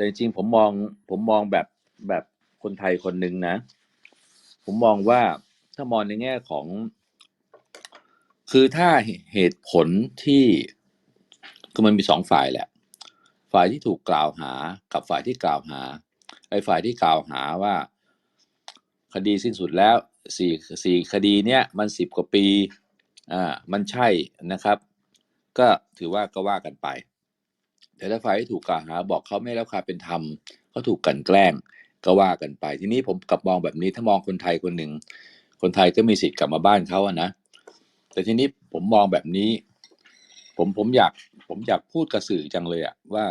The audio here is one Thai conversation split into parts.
แต่จริงผมมองผมมองแบบแบบคนไทยคนหนึ่งนะ ผมมองว่าถ้ามองในแง่ของ คือถ้าเหตุผลที่คือมันมีสองฝ่ายแหละ ฝ่ายที่ถูกกล่าวหากับฝ่ายที่กล่าวหาไอ้ฝ่ายที่กล่าวหาว่า คดีสิ้นสุดแล้วสี่สี่คดีเนี้ยมันสิบกว่าปีอ่ามันใช่นะครับ ก็ถือว่าก็ว่ากันไป แต่ถ้าฝ่ายที่ถูกกล่าวหาบอกเขาไม่ได้รับความเป็นธรรมเขาถูกกลันแกล้งก็ว่ากันไป ทีนี้ผมกลับมองแบบนี้ถ้ามองคนไทยคนหนึ่งคนไทยก็มีสิทธิ์กลับมาบ้านเขาอะนะแต่ทีนี้ผมมองแบบนี้ ผมผมอยากผมอยากพูดกับสื่อจังเลยอะว่า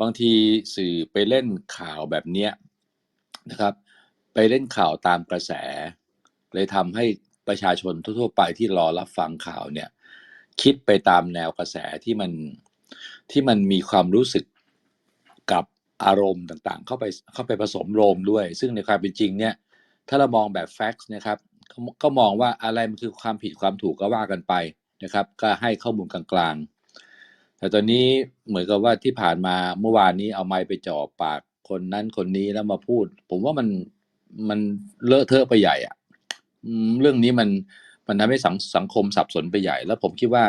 บางทีสื่อไปเล่นข่าวแบบเนี้ยนะครับ ไปเล่นข่าวตามกระแส เลยทำให้ประชาชนทั่ว ๆ ไปที่รอรับฟังข่าวเนี่ย คิดไปตามแนวกระแสที่มัน ที่มันมีความรู้สึกกับอารมณ์ต่างๆ เข้าไปเข้าไปผสมโรมด้วย ซึ่งในความเป็นจริงเนี่ยถ้าเรามองแบบแฟกซ์นะครับก็ก็มองว่าอะไรมันคือความผิดความถูกก็ว่ากันไปนะครับ ก็ให้ข้อมูลกลางๆ แต่ตอนนี้เหมือนกับว่าที่ผ่านมาเมื่อวานนี้เอาไม้ไปจ่อปากคนนั้นคนนี้แล้วมาพูด ผมว่ามันมันเลอะเทอะไปใหญ่อะเรื่องนี้มันมันทำให้สังสังคมสับสนไปใหญ่ แล้วผมคิดว่า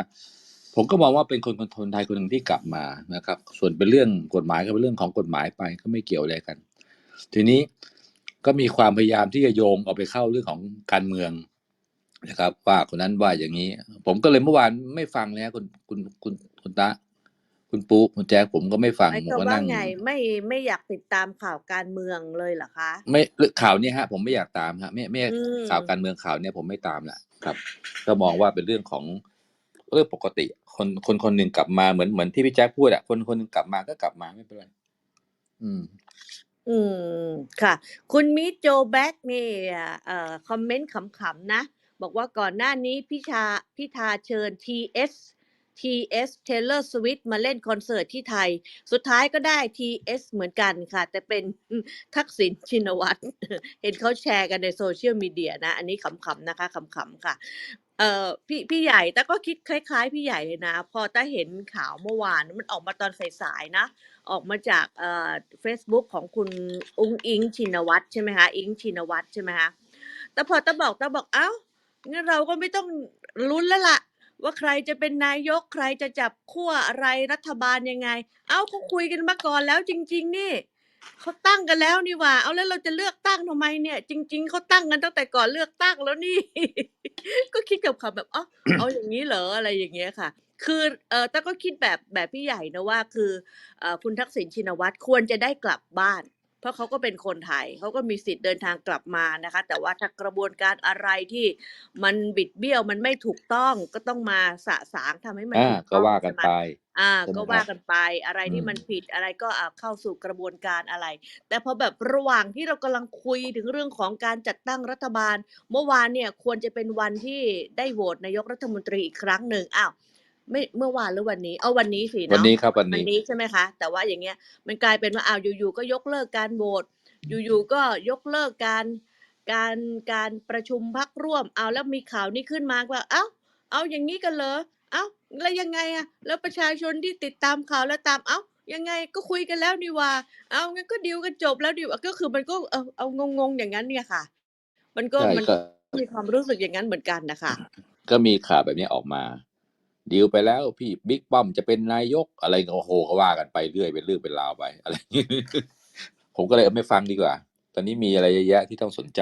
ผมก็มองว่าเป็นคนคนไทยคนหนึ่งที่กลับมานะครับ ส่วนเป็นเรื่องกฎหมายก็เป็นเรื่องของกฎหมายไปก็ไม่เกี่ยวอะไรกัน ทีนี้ก็มีความพยายามที่จะโยงเอาไปเข้าเรื่องของการเมืองนะครับ ว่าคนนั้นว่าอย่างนี้ ผมก็เลยเมื่อวานไม่ฟังเลยนะคุณคุณคุณคุณตะคุณปุ๊คุณแจ๊คผมก็ไม่ฟังหมายผมความก็ว่านั่งไงไม่ไม่อยากติดตามข่าวการเมืองเลยเหรอคะไม่ข่าวเนี้ยฮะ ผมไม่อยากตามฮะไม่ไม่อืมข่าวการเมืองข่าวเนี้ยผมไม่ตามแหละครับ ก็มองว่าเป็นเรื่องของ เรื่องปกติ คนคนคนหนึ่งกลับมาเหมือนเหมือนที่พี่แจ๊คพูดอะคนคนหนึ่งกลับมาก็กลับมาไม่เป็นไรอืม อืมค่ะ คุณมิโจแบ็กนี่เอ่อคอมเมนต์ขำๆนะ บอกว่าก่อนหน้านี้พิชาพิธาเชิญ TS TS Taylor Swift มาเล่นคอนเสิร์ตที่ไทย สุดท้ายก็ได้ TS เหมือนกันค่ะ แต่เป็น ทักษิณชินวัตร เห็นเขาแชร์กันในโซเชียลมีเดียนะ อันนี้ขำๆนะคะขำๆค่ะ เอ่อ พี่ พี่ใหญ่ แต่ก็คิดคล้าย ๆ พี่ใหญ่เลยนะ พอต้าเห็นข่าวเมื่อวาน มันออกมาตอนสาย ๆ นะ ออกมาจาก เอ่อ Facebook ของคุณอุ้งอิงชินวัตร ใช่ไหมคะ อิงชินวัตร ใช่ไหมคะ แต่พอตาบอกตาบอกเอ้างั้นเราก็ไม่ต้องลุ้นแล้วล่ะ ว่าใครจะเป็นนายก ใครจะจับขั้วอะไร รัฐบาลยังไงเอ้าเขาคุยกันมาก่อนแล้วจริง ๆ นี่ เขาตั้งกันแล้วนี่หว่า เอาแล้วเราจะเลือกตั้งทำไมเนี่ย จริง ๆ เขาตั้งกันตั้งแต่ก่อนเลือกตั้งแล้วนี่ ก็คิดกับเขาแบบอ๋อเอาอย่างนี้เหรออะไรอย่างเงี้ยค่ะ คือเออแต่ก็คิดแบบแบบพี่ใหญ่นะว่า คือเออคุณทักษิณชินวัตรควรจะได้กลับบ้าน เพราะเขาก็เป็นคนไทยเขาก็มีสิทธิ์เดินทางกลับมานะคะ แต่ว่าถ้ากระบวนการอะไรที่มันบิดเบี้ยวมันไม่ถูกต้องก็ต้องมาสะสางทำให้มันอ่าถูกก็ต้องว่ากันใช่ไหม ไป อ่าใช่ไหมก็คว่ารับกันไปอะไรอืที่ม มันผิดอะไรก็อ่าเข้าสู่กระบวนการอะไร แต่พอแบบระหว่างที่เรากำลังคุยถึงเรื่องของการจัดตั้งรัฐบาล เมื่อวานเนี่ยควรจะเป็นวันที่ได้โหวตนายกรัฐมนตรีอีกครั้งหนึ่งอ้าว ไม่เมื่อวานหรือวันนี้ เอาวันนี้สิวันเนาะนี้ครับวันวันนี้นี้ใช่ไหมคะ แต่ว่าอย่างเงี้ยมันกลายเป็นว่าอ้าวอยู่ๆก็ยกเลิกการโหวตอยู่ๆก็ยกเลิกการการการประชุมพักร่วมเอาแล้วมีข่าวนี้ขึ้นมาว่าเอ้าเอาอย่างนี้กันเหรอเอ้าแล้วยังไงอะแล้วประชาชนที่ติดตามข่าวแล้วตามเอ้ายังไงก็คุยกันแล้วนี่หว่า เอางั้นก็ดีลกันจบแล้วดีว่าก็คือมันก็เออเอางงๆอย่างนั้นเนี่ยค่ะ มันก็ใช่มันก็มีความรู้สึกอย่างนั้นเหมือนกันนะคะก็มีข่าวแบบนี้ออกมา ดีลไปแล้วพี่บิ๊กป้อมจะเป็นนายกอะไรโอ้โหก็ว่ากันไปเรื่อยเป็นเรื่องเป็นราวไป อะไร ผมก็เลยไม่ฟังดีกว่า ตอนนี้มีอะไรเยอะแยะที่ต้องสนใจ